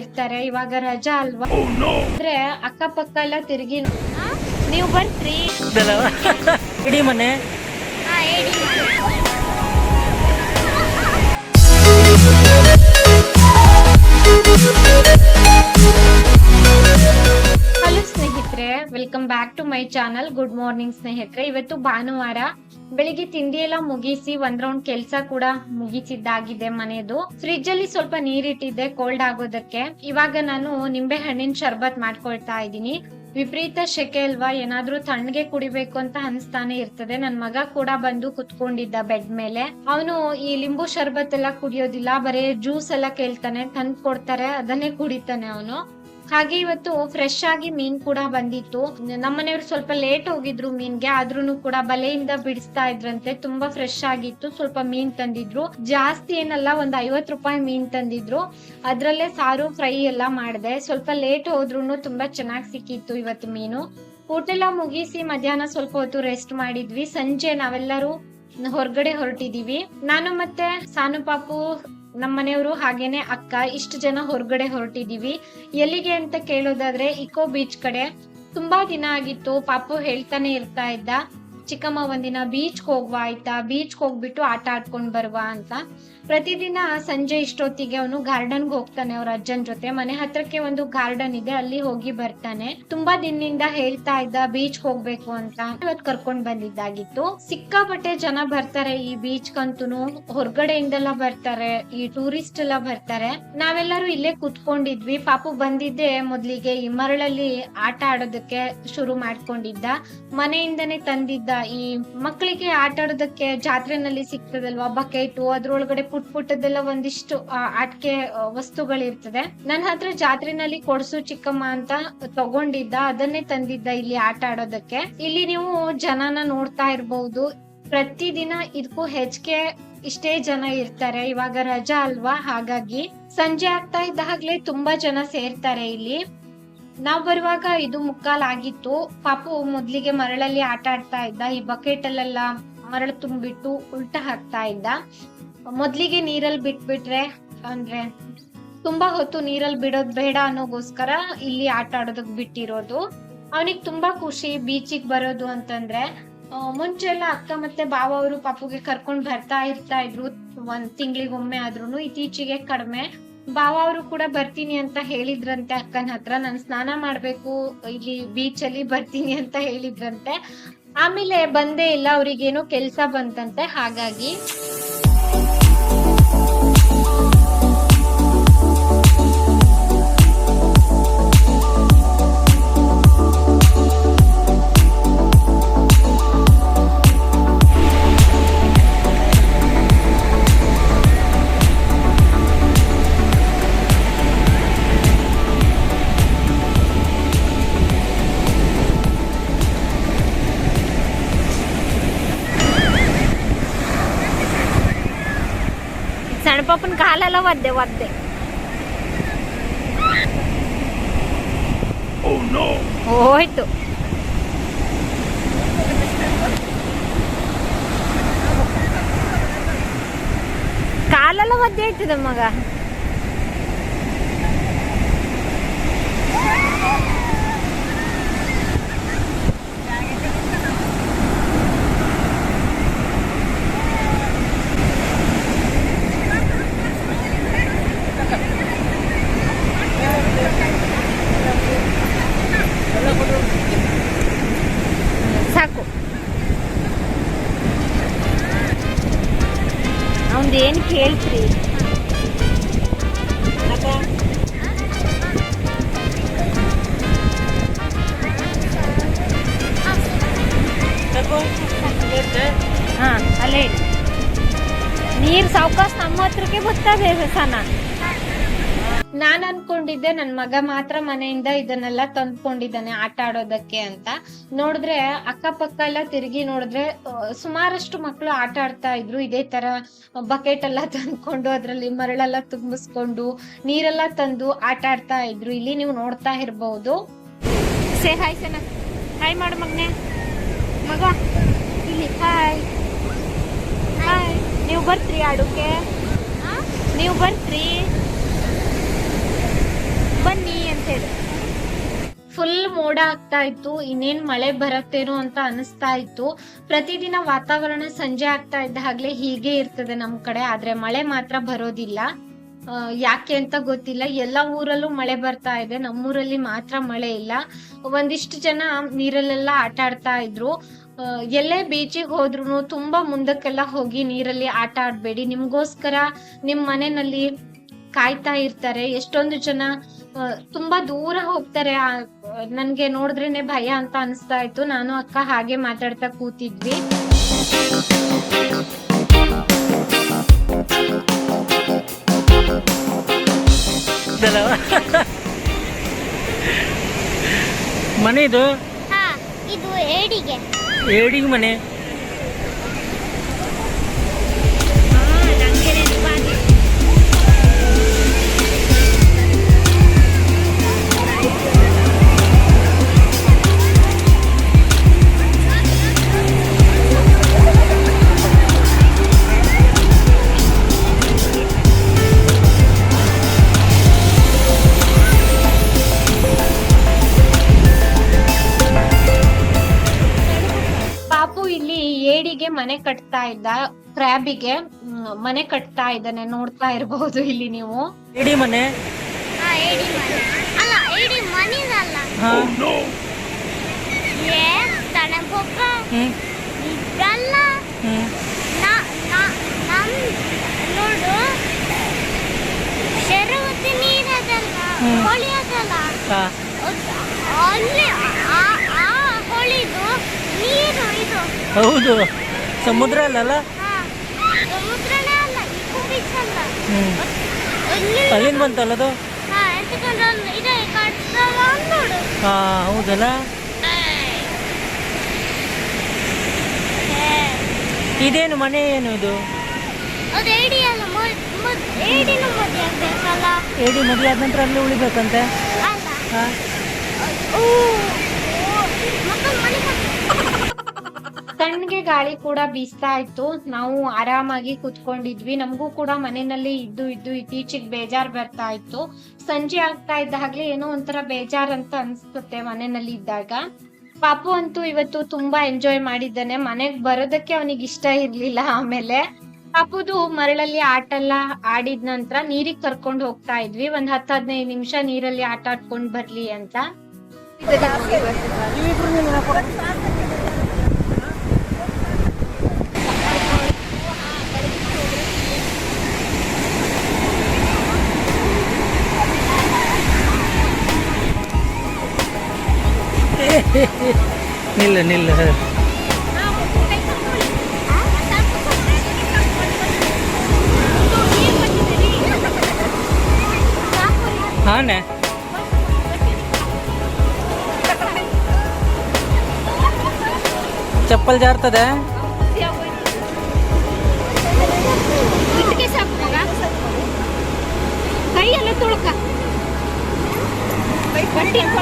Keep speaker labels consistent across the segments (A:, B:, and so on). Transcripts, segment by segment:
A: ಇರ್ತಾರೆ ಇವಾಗ ರಜಾ ಅಲ್ವಾ? ಅಂದ್ರೆ ಅಕ್ಕಪಕ್ಕ ಎಲ್ಲ ತಿರುಗಿ ನೀವು ಬರ್ತ್ರಿ.
B: ಇಡೀ ಮನೆ.
A: ಹಲೋ ಸ್ನೇಹಿತರೆ welcome back to my channel good morning ಸ್ನೇಹಿತರೆ. ಇವತ್ತು ಭಾನುವಾರ ಬೆಳಿಗ್ಗೆ ತಿಂಡಿ ಎಲ್ಲ ಮುಗಿಸಿ ಒಂದ್ ರೌಂಡ್ ಕೆಲ್ಸ ಕೂಡ ಮುಗಿಸಿದ್ದಾಗಿದೆ ಮನೆಯದು ಫ್ರಿಡ್ಜ್ ಅಲ್ಲಿ ಸ್ವಲ್ಪ ನೀರಿಟ್ಟಿದ್ದೆ ಕೋಲ್ಡ್ ಆಗೋದಕ್ಕೆ. ಇವಾಗ ನಾನು ನಿಂಬೆ ಹಣ್ಣಿನ ಶರ್ಬತ್ ಮಾಡ್ಕೊಳ್ತಾ ಇದ್ದೀನಿ. ವಿಪರೀತ ಶೆಕೆ ಅಲ್ವಾ? ಏನಾದ್ರೂ ತಣ್ಣಗೆ ಕುಡಿಬೇಕು ಅಂತ ಅನ್ಸ್ತಾನೆ ಇರ್ತದೆ. ನನ್ ಮಗ ಕೂಡ ಬಂದು ಕುತ್ಕೊಂಡಿದ್ದ ಬೆಡ್ ಮೇಲೆ. ಅವನು ಈ ಲಿಂಬು ಶರ್ಬತ್ ಎಲ್ಲ ಕುಡಿಯೋದಿಲ್ಲ, ಬರೀ ಜ್ಯೂಸ್ ಎಲ್ಲ ಕೇಳ್ತಾನೆ ತಂದ್ ಕೊಡ್ತಾರೆ ಅದನ್ನೇ ಕುಡಿತಾನೆ ಅವನು. ಹಾಗೆ ಇವತ್ತು ಫ್ರೆಶ್ ಆಗಿ ಮೀನ್ ಕೂಡ ಬಂದಿತ್ತು. ನಮ್ಮನೆಯವ್ರು ಸ್ವಲ್ಪ ಲೇಟ್ ಹೋಗಿದ್ರು ಮೀನ್ಗೆ, ಆದ್ರೂನು ಕೂಡ ಬಲೆಯಿಂದ ಬಿಡಿಸ್ತಾ ಇದ್ರಂತೆ. ತುಂಬಾ ಫ್ರೆಶ್ ಆಗಿತ್ತು. ಸ್ವಲ್ಪ ಮೀನ್ ತಂದಿದ್ರು. ಜಾಸ್ತಿ ಏನಲ್ಲ, ಒಂದ್ ಐವತ್ ರೂಪಾಯಿ ಮೀನ್ ತಂದಿದ್ರು. ಅದ್ರಲ್ಲೇ ಸಾರು ಫ್ರೈ ಎಲ್ಲ ಮಾಡಿದೆ. ಸ್ವಲ್ಪ ಲೇಟ್ ಹೋದ್ರು ತುಂಬಾ ಚೆನ್ನಾಗಿ ಸಿಕ್ಕಿತ್ತು ಇವತ್ತು ಮೀನು. ಊಟೆಲ್ಲ ಮುಗಿಸಿ ಮಧ್ಯಾಹ್ನ ಸ್ವಲ್ಪ ಹೊತ್ತು ರೆಸ್ಟ್ ಮಾಡಿದ್ವಿ. ಸಂಜೆ ನಾವೆಲ್ಲರೂ ಹೊರಗಡೆ ಹೊರಟಿದೀವಿ. ನಾನು ಮತ್ತೆ ಸಾನು ಪಾಪು ನಮ್ಮ ಮನೆಯವರು ಹಾಗೇನೆ ಅಕ್ಕ, ಇಷ್ಟು ಜನ ಹೊರಗಡೆ ಹೊರಟಿದೀವಿ. ಎಲ್ಲಿಗೆ ಅಂತ ಕೇಳೋದಾದ್ರೆ ಇಕೋ ಬೀಚ್ ಕಡೆ. ತುಂಬಾ ದಿನ ಆಗಿತ್ತು, ಪಾಪು ಹೇಳ್ತಾನೆ ಇರ್ತಾ ಇದ್ದ. ಚಿಕ್ಕಮ್ಮ ಒಂದಿನ ಬೀಚ್ ಹೋಗ್ವಾ ಆಯ್ತಾ? ಬೀಚ್ ಹೋಗ್ಬಿಟ್ಟು ಆಟ ಆಡ್ಕೊಂಡು ಬರುವ ಅಂತ. ಪ್ರತಿದಿನ ಸಂಜೆ ಇಷ್ಟೊತ್ತಿಗೆ ಅವನು ಗಾರ್ಡನ್ಗೆ ಹೋಗ್ತಾನೆ ಅವ್ರ ಅಜ್ಜನ್ ಜೊತೆ. ಮನೆ ಹತ್ರಕ್ಕೆ ಒಂದು ಗಾರ್ಡನ್ ಇದೆ, ಅಲ್ಲಿ ಹೋಗಿ ಬರ್ತಾನೆ. ತುಂಬಾ ದಿನದಿಂದ ಹೇಳ್ತಾ ಇದ್ದ ಬೀಚ್ ಹೋಗ್ಬೇಕು ಅಂತ ಇವತ್ ಕರ್ಕೊಂಡ್ ಬಂದಿದ್ದಾಗಿತ್ತು. ಸಿಕ್ಕಾಪಟ್ಟೆ ಜನ ಬರ್ತಾರೆ ಈ ಬೀಚ್ ಕಂತುನು ಹೊರಗಡೆಯಿಂದೆಲ್ಲ ಬರ್ತಾರೆ, ಈ ಟೂರಿಸ್ಟ್ ಎಲ್ಲ ಬರ್ತಾರೆ. ನಾವೆಲ್ಲರೂ ಇಲ್ಲೇ ಕುತ್ಕೊಂಡಿದ್ವಿ. ಪಾಪು ಬಂದಿದ್ದೆ ಮೊದ್ಲಿಗೆ ಈ ಮರಳಲ್ಲಿ ಆಟ ಆಡೋದಕ್ಕೆ ಶುರು ಮಾಡ್ಕೊಂಡಿದ್ದ. ಮನೆಯಿಂದನೇ ತಂದಿದ್ದ ಈ ಮಕ್ಕಳಿಗೆ ಆಟ ಆಡೋದಕ್ಕೆ ಜಾತ್ರೆನಲ್ಲಿ ಸಿಗ್ತದಲ್ವಾ? ಬಕೆಟು ಅದ್ರೊಳಗಡೆ ಪುಟ್ ಪುಟ್ಟದೆಲ್ಲ ಒಂದಿಷ್ಟು ಆಟಿಕೆ ವಸ್ತುಗಳಿರ್ತದೆ. ನನ್ನ ಹತ್ರ ಜಾತ್ರೆನಲ್ಲಿ ಕೊಡ್ಸು ಚಿಕ್ಕಮ್ಮ ಅಂತ ತಗೊಂಡಿದ್ದ. ಅದನ್ನೇ ತಂದಿದ್ದ ಇಲ್ಲಿ ಆಟ ಆಡೋದಕ್ಕೆ. ಇಲ್ಲಿ ನೀವು ಜನನ ನೋಡ್ತಾ ಇರ್ಬಹುದು ಪ್ರತಿದಿನ ಇದಕ್ಕೂ ಹೆಚ್ಚಿಗೆ ಇಷ್ಟೇ ಜನ ಇರ್ತಾರೆ. ಇವಾಗ ರಜಾ ಅಲ್ವಾ? ಹಾಗಾಗಿ ಸಂಜೆ ಆಗ್ತಾ ಇದ್ದಾಗ್ಲೇ ತುಂಬಾ ಜನ ಸೇರ್ತಾರೆ ಇಲ್ಲಿ. ನಾವ್ ಬರುವಾಗ ಇದು ಮುಕ್ಕಾಲ್ ಆಗಿತ್ತು. ಪಾಪು ಮೊದ್ಲಿಗೆ ಮರಳಲ್ಲಿ ಆಟ ಆಡ್ತಾ ಇದ್ದ. ಈ ಬಕೆಟ್ ಅಲ್ಲೆಲ್ಲ ಮರಳು ತುಂಬಿಟ್ಟು ಉಲ್ಟಾ ಹಾಕ್ತಾ ಇದ್ದ. ಮೊದ್ಲಿಗೆ ನೀರಲ್ಲಿ ಬಿಟ್ಬಿಟ್ರೆ ಅಂದ್ರೆ ತುಂಬಾ ಹೊತ್ತು ನೀರಲ್ಲಿ ಬಿಡೋದ್ ಬೇಡ ಅನ್ನೋಗೋಸ್ಕರ ಇಲ್ಲಿ ಆಟ ಆಡೋದಕ್ ಬಿಟ್ಟಿರೋದು. ಅವನಿಗೆ ತುಂಬಾ ಖುಷಿ ಬೀಚಿಗೆ ಬರೋದು ಅಂತಂದ್ರೆ ಮುಂಚೆ ಎಲ್ಲ ಅಕ್ಕ ಮತ್ತೆ ಬಾವ ಅವರು ಪಾಪುಗೆ ಕರ್ಕೊಂಡ್ ಬರ್ತಾ ಇರ್ತಾ ಇದ್ರು. ಒಂದ್ ತಿಂಗಳಿಗೊಮ್ಮೆ ಆದ್ರೂನು ಇತ್ತೀಚೆಗೆ ಕಡಿಮೆ. ಬಾವ ಅವರು ಕೂಡ ಬರ್ತೀನಿ ಅಂತ ಹೇಳಿದ್ರಂತೆ ಅಕ್ಕನ ಹತ್ರ. ನಾನು ಸ್ನಾನ ಮಾಡ್ಬೇಕು, ಇಲ್ಲಿ ಬೀಚ್ ಅಲ್ಲಿ ಬರ್ತೀನಿ ಅಂತ ಹೇಳಿದ್ರಂತೆ. ಆಮೇಲೆ ಬಂದೇ ಇಲ್ಲ, ಅವ್ರಿಗೇನೋ ಕೆಲ್ಸ ಬಂತಂತೆ, ಹಾಗಾಗಿ
C: ಸಣ್ಣ ಪಾಪನ ಕಾಲೆಲ್ಲ ಒದ್ದೆ ಒದ್ದೆ ಹೋಯ್ತು ಕಾಲೆಲ್ಲ ಒದ್ದೆ ಆಯ್ತದ ಮಗ ಅವಂದೇನು ಕೇಳ್ತ್ರಿ ಹಾ ಅಲ್ಲೇ ನೀರ್ ಸಾವ್ಕಾಸ್ ನಮ್ಮ ಹತ್ರಕ್ಕೆ ಬರ್ತದೆ ಸನ.
A: ನಾನ್ ಅನ್ಕೊಂಡಿದ್ದೆ ನನ್ ಮಗ ಮಾತ್ರ ಮನೆಯಿಂದ ಇದನ್ನೆಲ್ಲ ತಂದ್ಕೊಂಡಿದ್ದಾನೆ ಆಟ ಆಡೋದಕ್ಕೆ ಅಂತ. ನೋಡಿದ್ರೆ ಅಕ್ಕಪಕ್ಕ ಎಲ್ಲ ತಿರುಗಿ ನೋಡಿದ್ರೆ ಸುಮಾರಷ್ಟು ಮಕ್ಕಳು ಆಟ ಆಡ್ತಾ ಇದ್ರು. ಇದೇ ತರ ಬಕೆಟ್ ಎಲ್ಲ ತಂದ್ಕೊಂಡು ಅದ್ರಲ್ಲಿ ಮರಳೆಲ್ಲ ತುಂಬಿಸ್ಕೊಂಡು ನೀರೆಲ್ಲ ತಂದು ಆಟ ಆಡ್ತಾ ಇದ್ರು. ಇಲ್ಲಿ ನೀವು ನೋಡ್ತಾ ಇರ್ಬಹುದು
C: ಸೇ ಹಾಯ್ ಸನ ಹಾಯ್ ಮಾಡು ಮಗನೆ. ಮಗ ಇಲ್ಲಿ ಹಾಯ್ ಹಾಯ್ ನೀವು ಬರ್ತ್ರಿ ಆಡೋಕೆ? ನೀವು ಬರ್ತ್ರಿ?
A: ಫುಲ್ ಮೋಡ ಆಗ್ತಾ ಇತ್ತು, ಇನ್ನೇನ್ ಮಳೆ ಬರತ್ತೇನೋ ಅಂತ ಅನಿಸ್ತಾ ಇತ್ತು. ಪ್ರತಿದಿನ ವಾತಾವರಣ ಸಂಜೆ ಆಗ್ತಾ ಇದ್ದ ಹಾಗ್ಲೇ ಹೀಗೆ ಇರ್ತದೆ ನಮ್ ಕಡೆ, ಆದ್ರೆ ಮಳೆ ಮಾತ್ರ ಬರೋದಿಲ್ಲ. ಯಾಕೆ ಅಂತ ಗೊತ್ತಿಲ್ಲ. ಎಲ್ಲ ಊರಲ್ಲೂ ಮಳೆ ಬರ್ತಾ ಇದೆ. ನಮ್ಮೂರಲ್ಲಿ ಮಾತ್ರ ಮಳೆ ಇಲ್ಲ. ಒಂದಿಷ್ಟು ಜನ ನೀರಲ್ಲೆಲ್ಲ ಆಟ ಆಡ್ತಾ ಇದ್ರು. ಎಲ್ಲೇ ಬೀಚಿಗೆ ಹೋದ್ರು ತುಂಬಾ ಮುಂದಕ್ಕೆಲ್ಲ ಹೋಗಿ ನೀರಲ್ಲಿ ಆಟ ಆಡ್ಬೇಡಿ. ನಿಮ್ಗೋಸ್ಕರ ನಿಮ್ ಮನೆಯಲ್ಲಿ ಕಾಯ್ತಾ ಇರ್ತಾರೆ. ಎಷ್ಟೊಂದು ಜನ ತುಂಬಾ ದೂರ ಹೋಗ್ತಾರೆ. ನನ್ಗೆ ನೋಡಿದ್ರೇನೆ ಭಯ ಅಂತ ಅನಿಸ್ತಾ ಇತ್ತು. ನಾನು ಅಕ್ಕ ಹಾಗೆ ಮಾತಾಡ್ತಾ ಕೂತಿದ್ವಿ.
B: ಮನೆ ಇದು
D: ಏಡಿಗೆ.
B: ಏಡಿಗೆ ಮನೆ?
A: ಮನೆ ಕಟ್ತಾ ಇದ್ದ ಕ್ರ್ಯಾಬಿಗೆ ಮನೆ ಕಟ್ತಾ ಇದ್ದಾನೆ. ನೋಡ್ತಾ ಇರಬಹುದು ಇಲ್ಲಿ ನೀವು.
B: ಏಡಿ ಮನೆ?
D: ಹಾ ಏಡಿ ಮನೆ. ಅಲ್ಲ ಏಡಿ ಮನಿದಲ್ಲ
B: ಹಾ.
D: ಏ ತನಗೊಬ್ಬ
B: ಹ್ಮ್.
D: ಇದಲ್ಲ
B: ಹ್ಮ್.
D: ನಾ ನಾ ನಮ್ ನೋಡು. ಶರವತಿ ನೀರದಲ್ಲ
B: ಹ್ಮ್.
D: ಹೊಳಿ ಅದಲ್ಲ.
B: ಹಾ.
D: ಅದ್- ಅಲ್ಲಿ ಆ ಆ ಹೊಳಿದು ನೀರು ಇದು.
B: ಹೌದು. ಸಮುದ್ರ ಅಲ್ಲಲ್ಲ? ಅಲ್ಲಿಂದ ಬಂತಲ್ಲ ಅದು?
D: ಹಾ
B: ಹೌದಲ್ಲ? ಇದೇನು ಮನೆ ಏನು ಇದು?
D: ಏಡಿ ಮದುವೆ
B: ಆದ ನಂತರ ಅಲ್ಲಿ ಉಳಿಬೇಕಂತೆ? ಹಾ.
A: ತಣ್ಣಗೆ ಗಾಳಿ ಕೂಡ ಬೀಸ್ತಾ ಇತ್ತು. ನಾವು ಆರಾಮಾಗಿ ಕುತ್ಕೊಂಡಿದ್ವಿ. ನಮಗೂ ಕೂಡ ಮನೆಯಲ್ಲಿ ಇದ್ದು ಇದ್ದು ಇತ್ತೀಚೆಗೆ ಬೇಜಾರ್ ಬರ್ತಾ ಇತ್ತು. ಸಂಜೆ ಆಗ್ತಾ ಇದ್ದಾಗ್ಲೇ ಏನೋ ಒಂಥರ ಬೇಜಾರ್ ಅಂತ ಅನ್ಸುತ್ತೆ ಮನೆಯಲ್ಲಿ ಇದ್ದಾಗ. ಪಾಪು ಅಂತೂ ಇವತ್ತು ತುಂಬಾ ಎಂಜಾಯ್ ಮಾಡಿದ್ದಾನೆ. ಮನೆಗ್ ಬರೋದಕ್ಕೆ ಅವನಿಗೆ ಇಷ್ಟ ಇರ್ಲಿಲ್ಲ ಆಮೇಲೆ. ಪಾಪುದು ಮರಳಲ್ಲಿ ಆಟ ಎಲ್ಲ ಆಡಿದ ನಂತರ ನೀರಿಗೆ ಕರ್ಕೊಂಡು ಹೋಗ್ತಾ ಇದ್ವಿ. ಒಂದ್ ಹತ್ತು ಹದಿನೈದು ನಿಮಿಷ ನೀರಲ್ಲಿ ಆಟ ಆಡ್ಕೊಂಡು ಬರ್ಲಿ ಅಂತ.
B: ನಿಲ್ಲ ನಿಲ್ಲ ಹಾನೆ ಚಪ್ಪಲ್ ಜಾರ್ತದೆ
D: ಇಟ್ಟಿಗೆ ಸಾಕು ಮಗ ಕೈ ಎಲ್ಲ ತುಳ್ಕ ಬಟ್ಟೆ
A: ಇಲ್ಲೇ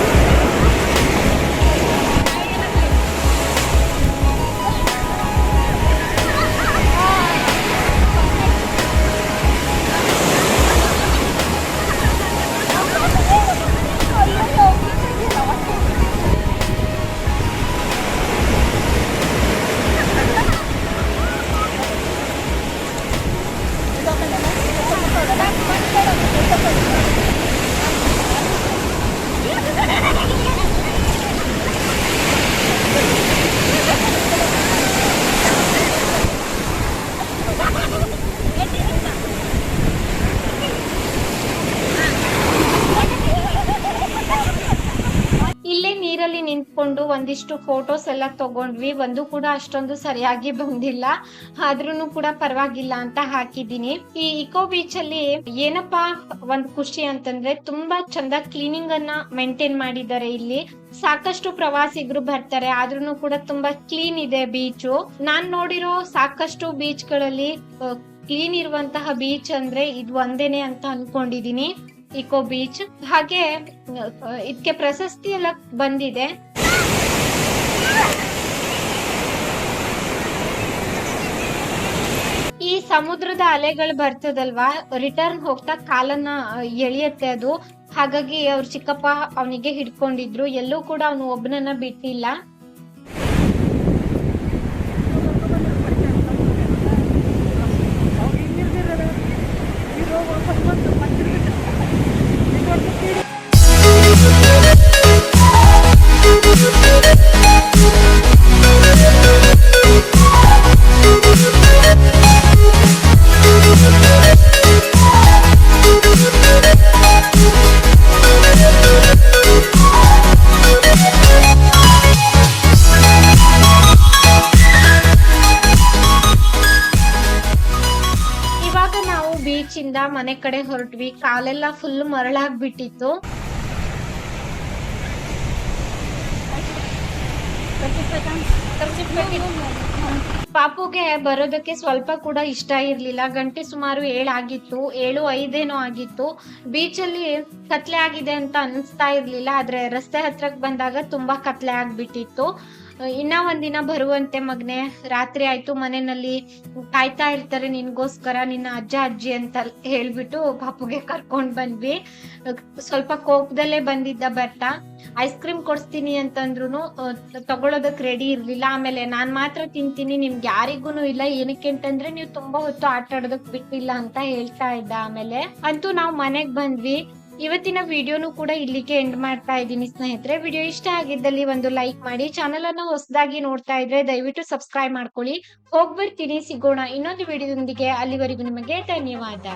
A: ಒಂದಿಷ್ಟು ಫೋಟೋಸ್ ಎಲ್ಲ ತಗೊಂಡ್ವಿ. ಒಂದು ಕೂಡ ಅಷ್ಟೊಂದು ಸರಿಯಾಗಿ ಬಂದಿಲ್ಲ. ಆದ್ರೂ ಕೂಡ ಪರವಾಗಿಲ್ಲ ಅಂತ ಹಾಕಿದೀನಿ ಈ ಇಕೋ ಬೀಚ್ ಅಲ್ಲಿ ಏನಪ್ಪಾ ಒಂದ್ ಖುಷಿ ಅಂತಂದ್ರೆ ತುಂಬಾ ಚಂದ ಕ್ಲೀನಿಂಗ್ ಅನ್ನ ಮೇಂಟೈನ್ ಮಾಡಿದ್ದಾರೆ ಇಲ್ಲಿ. ಸಾಕಷ್ಟು ಪ್ರವಾಸಿಗರು ಬರ್ತಾರೆ. ಆದ್ರೂ ಕೂಡ ತುಂಬಾ ಕ್ಲೀನ್ ಇದೆ ಬೀಚು ನಾನ್ ನೋಡಿರೋ ಸಾಕಷ್ಟು ಬೀಚ್ಗಳಲ್ಲಿ ಕ್ಲೀನ್ ಇರುವಂತಹ ಬೀಚ್ ಅಂದ್ರೆ ಇದು ಒಂದೇನೆ ಅಂತ ಅನ್ಕೊಂಡಿದೀನಿ. ಇಕೋ ಬೀಚ್ ಹಾಗೆ ಇದಕ್ಕೆ ಪ್ರಶಸ್ತಿ ಎಲ್ಲ ಬಂದಿದೆ. ಈ ಸಮುದ್ರದ ಅಲೆಗಳು ಬರ್ತದಲ್ವಾ? ರಿಟರ್ನ್ ಹೋಗ್ತಾ ಕಾಲನ್ನ ಎಳಿಯತ್ತೆ ಅದು. ಹಾಗಾಗಿ ಅವ್ರ ಚಿಕ್ಕಪ್ಪ ಅವನಿಗೆ ಹಿಡ್ಕೊಂಡಿದ್ರು. ಎಲ್ಲೂ ಕೂಡ ಅವನು ಒಬ್ಬನನ್ನ ಬಿಟ್ಟಿಲ್ಲ. ಮನೆ ಕಡೆ ಹೊರಟ್ವಿ. ಕಾಲೆಲ್ಲ ಫುಲ್ ಮರಳಾಗ್ಬಿಟ್ಟಿತ್ತು. ಪಾಪುಗೆ ಬರೋದಕ್ಕೆ ಸ್ವಲ್ಪ ಕೂಡ ಇಷ್ಟ ಇರ್ಲಿಲ್ಲ. ಗಂಟೆ ಸುಮಾರು ಏಳಾಗಿತ್ತು ಏಳು, ಐದೇನೋ ಆಗಿತ್ತು. ಬೀಚಲ್ಲಿ ಕತ್ಲೆ ಆಗಿದೆ ಅಂತ ಅನಿಸ್ತಾ ಇರ್ಲಿಲ್ಲ. ಆದ್ರೆ ರಸ್ತೆ ಹತ್ರಕ್ಕೆ ಬಂದಾಗ ತುಂಬಾ ಕತ್ಲೆ ಆಗ್ಬಿಟ್ಟಿತ್ತು. ಇನ್ನ ಒಂದಿನ ಬರುವಂತೆ ಮಗ್ನೆ, ರಾತ್ರಿ ಆಯ್ತು ಮನೆಯಲ್ಲಿ ಕಾಯ್ತಾ ಇರ್ತಾರೆ ನಿನ್ಗೋಸ್ಕರ, ನಿನ್ನ ಅಜ್ಜ, ಅಜ್ಜಿ ಅಂತ ಹೇಳ್ಬಿಟ್ಟು ಪಾಪುಗೆ ಕರ್ಕೊಂಡ್ ಬಂದ್ವಿ. ಸ್ವಲ್ಪ ಕೋಪದಲ್ಲೇ ಬಂದಿದ್ದ ಬರ್ತಾ ಐಸ್ ಕ್ರೀಮ್ ಕೊಡಿಸ್ತೀನಿ ಅಂತಂದ್ರು ತಗೊಳೋದಕ್ ರೆಡಿ ಇರ್ಲಿಲ್ಲ. ಆಮೇಲೆ ನಾನ್ ಮಾತ್ರ ತಿಂತೀನಿ, ನಿಮ್ಗೆ ಯಾರಿಗೂ ಇಲ್ಲ, ಏನಕ್ಕೆ ಅಂತಂದ್ರೆ ನೀವು ತುಂಬಾ ಹೊತ್ತು ಆಟ ಆಡೋದಕ್ ಬಿಟ್ಟಿಲ್ಲ ಅಂತ ಹೇಳ್ತಾ ಇದ್ದ ಆಮೇಲೆ. ಅಂತೂ ನಾವು ಮನೆಗ್ ಬಂದ್ವಿ. ಇವತ್ತಿನ ವಿಡಿಯೋನು ಕೂಡ ಇಲ್ಲಿಗೆ ಎಂಡ್ ಮಾಡ್ತಾ ಇದ್ದೀನಿ ಸ್ನೇಹಿತರೆ. ವಿಡಿಯೋ ಇಷ್ಟ ಆಗಿದ್ದಲ್ಲಿ ಒಂದು ಲೈಕ್ ಮಾಡಿ ಚಾನೆಲ್ ಅನ್ನು ಹೊಸದಾಗಿ ನೋಡ್ತಾ ಇದ್ರೆ ದಯವಿಟ್ಟು ಸಬ್ಸ್ಕ್ರೈಬ್ ಮಾಡ್ಕೊಳ್ಳಿ. ಹೋಗ್ಬರ್ತೀನಿ ಸಿಗೋಣ ಇನ್ನೊಂದು ವಿಡಿಯೋದೊಂದಿಗೆ. ಅಲ್ಲಿವರೆಗೂ ನಿಮಗೆ ಧನ್ಯವಾದ.